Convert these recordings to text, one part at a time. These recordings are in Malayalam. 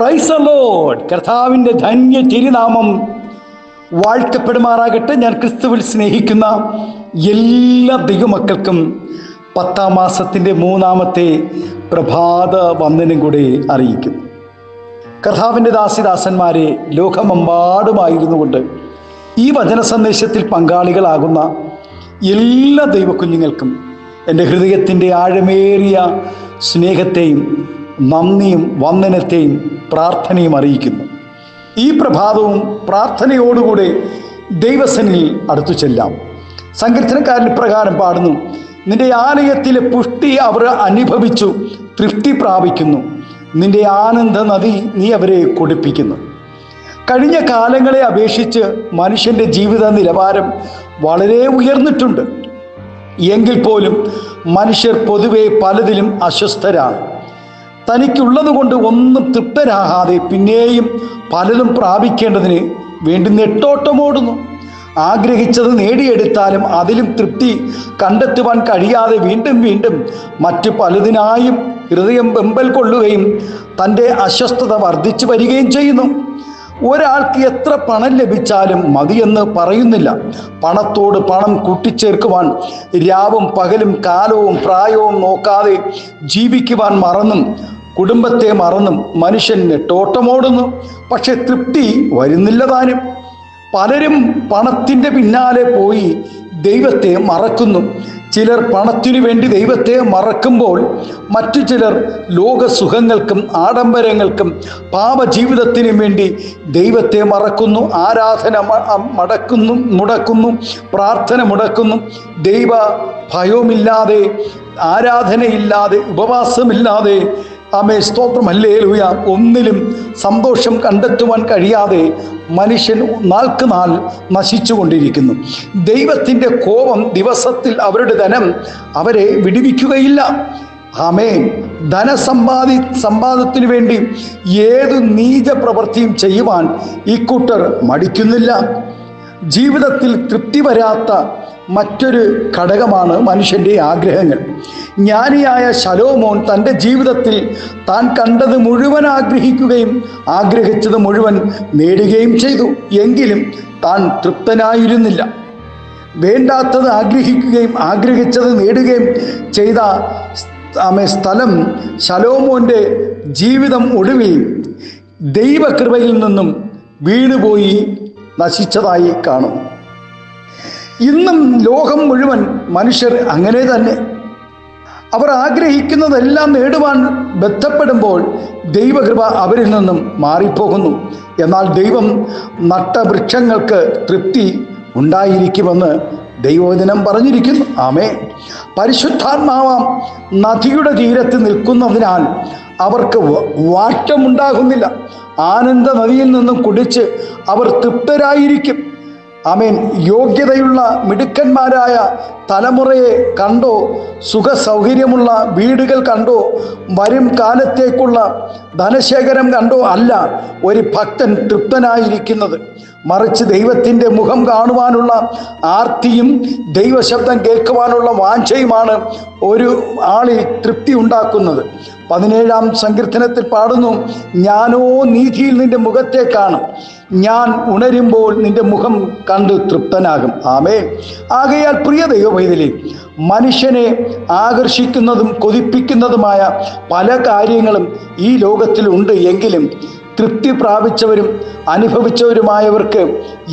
പ്രൈസ് ലോഡ് കർത്താവിന്റെ ധന്യ തിരുനാമം വാഴ്ത്തപ്പെടുമാറാകട്ടെ. ഞാൻ ക്രിസ്തുവിൽ സ്നേഹിക്കുന്ന എല്ലാ ദൈവമക്കൾക്കും പത്താം മാസത്തിന്റെ മൂന്നാമത്തെ പ്രഭാത വന്ദനം കൂടെ അറിയിക്കും. കർത്താവിന്റെ ദാസിദാസന്മാരെ ലോകമെമ്പാടുമായിരുന്നു കൊണ്ട് ഈ വചന സന്ദേശത്തിൽ പങ്കാളികളാകുന്ന എല്ലാ ദൈവക്കുഞ്ഞുങ്ങൾക്കും എന്റെ ഹൃദയത്തിന്റെ ആഴമേറിയ സ്നേഹത്തെയും നന്ദിയും വന്ദനത്തെയും പ്രാർത്ഥനയും അറിയിക്കുന്നു. ഈ പ്രഭാതവും പ്രാർത്ഥനയോടുകൂടെ ദൈവസനിൽ അടുത്തു ചെല്ലാം. സങ്കീർത്തനക്കാരൻ പ്രകാരം പാടുന്നു നിന്റെ ആലയത്തിലെ പുഷ്ടി അവർ അനുഭവിച്ചു തൃപ്തി പ്രാപിക്കുന്നു. നിന്റെ ആനന്ദ നദി നീ അവരെ കുടിപ്പിക്കുന്നു. കഴിഞ്ഞ കാലങ്ങളെ അപേക്ഷിച്ച് മനുഷ്യന്റെ ജീവിത നിലവാരം വളരെ ഉയർന്നിട്ടുണ്ട്. എങ്കിൽ പോലും മനുഷ്യർ പൊതുവെ പലതിലും അസ്വസ്ഥരാണ്. തനിക്കുള്ളത് കൊണ്ട് ഒന്നും തൃപ്തരാകാതെ പിന്നെയും പലതും പ്രാപിക്കേണ്ടതിന് വേണ്ടി നെട്ടോട്ടമോടുന്നു. ആഗ്രഹിച്ചത് നേടിയെടുത്താലും അതിലും തൃപ്തി കണ്ടെത്തുവാൻ കഴിയാതെ വീണ്ടും വീണ്ടും മറ്റു പലതിനായും ഹൃദയം വെമ്പൽ കൊള്ളുകയും തന്റെ അസ്വസ്ഥത വർദ്ധിച്ചു വരികയും ചെയ്യുന്നു. ഒരാൾക്ക് എത്ര പണം ലഭിച്ചാലും മതിയെന്ന് പറയുന്നില്ല. പണത്തോട് പണം കൂട്ടിച്ചേർക്കുവാൻ രാവും പകലും കാലവും പ്രായവും നോക്കാതെ ജീവിക്കുവാൻ മറന്നും കുടുംബത്തെ മറന്നും മനുഷ്യന് ടോട്ടമോടുന്നു പക്ഷെ തൃപ്തി വരുന്നില്ല താനും. പലരും പണത്തിന്റെ പിന്നാലെ പോയി ദൈവത്തെ മറക്കുന്നു. ചിലർ പണത്തിനു വേണ്ടി ദൈവത്തെ മറക്കുമ്പോൾ മറ്റു ചിലർ ലോകസുഖങ്ങൾക്കും ആഡംബരങ്ങൾക്കും പാപജീവിതത്തിനും വേണ്ടി ദൈവത്തെ മറക്കുന്നു. ആരാധന മടക്കുന്നു മുടക്കുന്നു പ്രാർത്ഥന മുടക്കുന്നു. ദൈവ ഭയവുമില്ലാതെ ആരാധനയില്ലാതെ ഉപവാസമില്ലാതെ ആമേ സ്തോത്രം ഹല്ലേലൂയ. ഒന്നിലും സന്തോഷം കണ്ടെത്തുവാൻ കഴിയാതെ മനുഷ്യൻ നാൾക്ക് നാൾ നശിച്ചു കൊണ്ടിരിക്കുന്നു ദൈവത്തിന്റെ കോപം ദിവസത്തിൽ അവരുടെ ധനം അവരെ വിടുവിക്കുകയില്ല. ആമേ ധനസമ്പാദി സമ്പാദത്തിനു വേണ്ടി ഏതു നീച പ്രവൃത്തിയും ചെയ്യുവാൻ ഇക്കൂട്ടർ കൂട്ടർ മടിക്കുന്നില്ല. ജീവിതത്തിൽ തൃപ്തി വരാത്ത മറ്റൊരു ഘടകമാണ് മനുഷ്യന്റെ ആഗ്രഹങ്ങൾ. ജ്ഞാനിയായ ശലോമോൻ തന്റെ ജീവിതത്തിൽ താൻ കണ്ടത് മുഴുവൻ ആഗ്രഹിക്കുകയും ആഗ്രഹിച്ചത് മുഴുവൻ നേടുകയും ചെയ്തു. എങ്കിലും താൻ തൃപ്തനായിരുന്നില്ല. വേണ്ടാത്തത് ആഗ്രഹിക്കുകയും ആഗ്രഹിച്ചത് നേടുകയും ചെയ്ത ആമേ സ്ഥലം ശലോമോന്റെ ജീവിതം ഒടുവിൽ ദൈവകൃപയിൽ നിന്നും വീണുപോയി നശിച്ചതായി കാണും. ഇന്നും ലോകം മുഴുവൻ മനുഷ്യർ അങ്ങനെ തന്നെ. അവർ ആഗ്രഹിക്കുന്നതെല്ലാം നേടുവാൻ ബന്ധപ്പെടുമ്പോൾ ദൈവകൃപ അവരിൽ നിന്നും മാറിപ്പോകുന്നു. എന്നാൽ ദൈവം നട്ട വൃക്ഷങ്ങൾക്ക് തൃപ്തി ഉണ്ടായിരിക്കുമെന്ന് ദൈവവചനം പറഞ്ഞിരിക്കുന്നു. ആമേ പരിശുദ്ധാത്മാവാം നദിയുടെ തീരത്ത് നിൽക്കുന്നതിനാൽ അവർക്ക് വാട്ടമുണ്ടാകുന്നില്ല ആനന്ദ നദിയിൽ നിന്നും കുടിച്ച് അവർ തൃപ്തരായിരിക്കും. ആമേൻ. യോഗ്യതയുള്ള മിടുക്കന്മാരായ തലമുറയെ കണ്ടോ സുഖ സൗകര്യമുള്ള വീടുകൾ കണ്ടോ വരും കാലത്തേക്കുള്ള ധനശേഖരം കണ്ടോ അല്ല ഒരു ഭക്തൻ തൃപ്തനായിരിക്കുന്നത്. മറിച്ച് ദൈവത്തിന്റെ മുഖം കാണുവാനുള്ള ആർത്തിയും ദൈവശബ്ദം കേൾക്കുവാനുള്ള വാഞ്ചയുമാണ് ഒരു ആളിൽ തൃപ്തി ഉണ്ടാക്കുന്നത്. പതിനേഴാം സങ്കീർത്തനത്തിൽ പാടുന്നു ഞാനോ നീതിയിൽ നിന്റെ മുഖത്തെ കാണും. ഞാൻ ഉണരുമ്പോൾ നിന്റെ മുഖം കണ്ട് തൃപ്തനാകും. ആമേ ആകയാൽ പ്രിയ ദൈവവൈതലി മനുഷ്യനെ ആകർഷിക്കുന്നതും കൊതിപ്പിക്കുന്നതുമായ പല കാര്യങ്ങളും ഈ ലോകത്തിലുണ്ട് എങ്കിലും തൃപ്തി പ്രാപിച്ചവരും അനുഭവിച്ചവരുമായവർക്ക്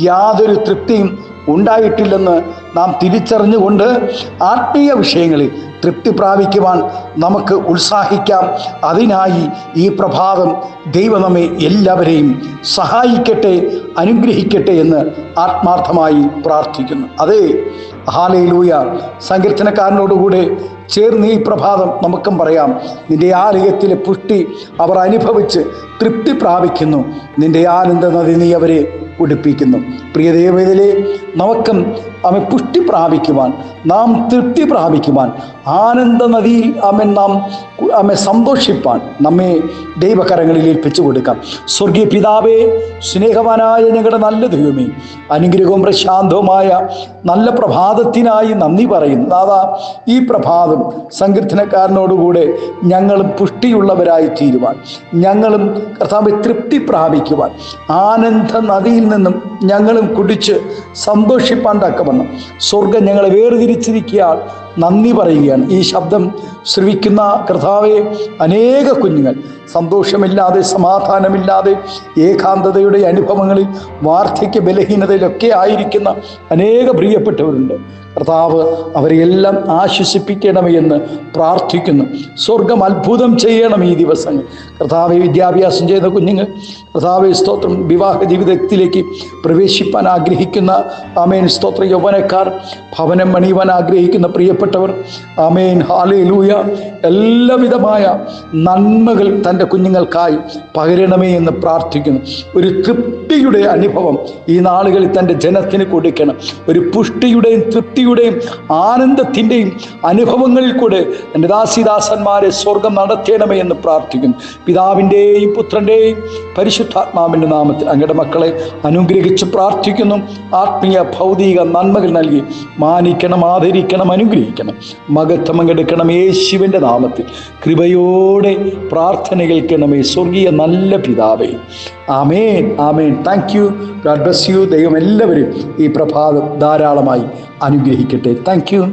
യാതൊരു തൃപ്തിയും ഉണ്ടായിട്ടില്ലെന്ന് നാം തിരിച്ചറിഞ്ഞുകൊണ്ട് ആത്മീയ വിഷയങ്ങളിൽ തൃപ്തി പ്രാപിക്കുവാൻ നമുക്ക് ഉത്സാഹിക്കാം. അതിനായി ഈ പ്രഭാതം ദൈവം നമ്മെ എല്ലാവരെയും സഹായിക്കട്ടെ അനുഗ്രഹിക്കട്ടെ എന്ന് ആത്മാർത്ഥമായി പ്രാർത്ഥിക്കുന്നു. അതേ ഹാലയിലൂയ സങ്കീർത്തനക്കാരനോടുകൂടെ ചേർന്ന് ഈ പ്രഭാതം നമുക്കും പറയാം. നിന്റെ ആലയത്തിലെ പുഷ്ടി അവർ അനുഭവിച്ച് തൃപ്തി പ്രാപിക്കുന്നു. നിന്റെ ആനന്ദ നദി നീ അവരെ ഉടുപ്പിക്കുന്നു. പ്രിയ ദൈവത്തിലെ നമുക്കും അവൻ പുഷ്ടി പ്രാപിക്കുവാൻ നാം തൃപ്തി പ്രാപിക്കുവാൻ ആനന്ദ നദിയിൽ അവൻ നാം അമ്മ സന്തോഷിപ്പാൻ നമ്മെ ദൈവകരങ്ങളിൽ ഏൽപ്പിച്ചു കൊടുക്കാം. സ്വർഗീയ പിതാവേ സ്നേഹവാനായ ഞങ്ങളുടെ നല്ല ദൈവമേ അനുഗ്രഹവും പ്രശാന്തവുമായ നല്ല പ്രഭാതത്തിനായി നന്ദി പറയുന്നു. ദാദാ ഈ പ്രഭാതം സങ്കീർത്തനക്കാരനോടുകൂടെ ഞങ്ങളും പുഷ്ടിയുള്ളവരായി തീരുവാൻ ഞങ്ങളും കർത്താവ് തൃപ്തി പ്രാപിക്കുവാൻ ആനന്ദ നദിയിൽ നിന്നും ഞങ്ങളും കുടിച്ച് സന്തോഷിപ്പാൻ തക്കവണ്ണം സ്വർഗം ഞങ്ങളെ വേർതിരിച്ചിരിക്കാൻ നന്ദി പറയുകയാണ്. ഈ ശബ്ദം ശ്രവിക്കുന്ന കർത്താവെ അനേക കുഞ്ഞുങ്ങൾ സന്തോഷമില്ലാതെ സമാധാനമില്ലാതെ ഏകാന്തതയുടെ അനുഭവങ്ങളിൽ വാർദ്ധക്യ ബലഹീനതയിലൊക്കെ ആയിരിക്കുന്ന അനേക പ്രിയപ്പെട്ടവരുണ്ട്. കർത്താവ് അവരെയെല്ലാം ആശ്വസിപ്പിക്കണമേ എന്ന് പ്രാർത്ഥിക്കുന്നു. സ്വർഗം അത്ഭുതം ചെയ്യണം ഈ ദിവസങ്ങൾ. കർത്താവ് വിദ്യാഭ്യാസം ചെയ്യുന്ന കുഞ്ഞുങ്ങൾ കർത്താവ് സ്തോത്രം വിവാഹ ജീവിതത്തിലേക്ക് പ്രവേശിപ്പാൻ ആഗ്രഹിക്കുന്ന ആമേൻ. സ്തോത്ര യൗവനക്കാർ ഭവനം പണിയുവാൻ ആഗ്രഹിക്കുന്ന പ്രിയപ്പെട്ടവർ ആമേൻ. ഹാലയിലൂയ എല്ലാവിധമായ നന്മകൾ തന്റെ കുഞ്ഞുങ്ങൾക്കായി പകരണമേ എന്ന് പ്രാർത്ഥിക്കുന്നു. ഒരു തൃപ്തിയുടെ അനുഭവം ഈ നാളുകളിൽ തന്റെ ജനത്തിന് കൊടുക്കണം. ഒരു പുഷ്ടിയുടെയും തൃപ്തിയുടെയും ആനന്ദത്തിന്റെയും അനുഭവങ്ങളിൽ കൂടെ എന്റെ ദാസിദാസന്മാരെ സ്വർഗം നടത്തണമേ എന്ന് പ്രാർത്ഥിക്കുന്നു. പിതാവിന്റെയും പുത്രന്റെയും പരിശുദ്ധാത്മാവിന്റെ നാമത്തിൽ അങ്ങയുടെ മക്കളെ അനുഗ്രഹിച്ച് പ്രാർത്ഥിക്കുന്നു. ആത്മീയ ഭൗതിക നന്മകൾ നൽകി മാനിക്കണം ആദരിക്കണം അനുഗ്രഹിക്കണം. മകത്വം എടുക്കണം യേശുവിന്റെ നാമത്തിൽ. കൃപയോടെ പ്രാർത്ഥന കേൾക്കണമേ സ്വർഗീയ നല്ല പിതാവേ. ആമേൻ ആമേൻ. Thank you God bless you ദൈവം എല്ലാവരും ഈ പ്രഭാതം ധാരാളമായി അനുഗ്രഹിക്കട്ടെ. Thank you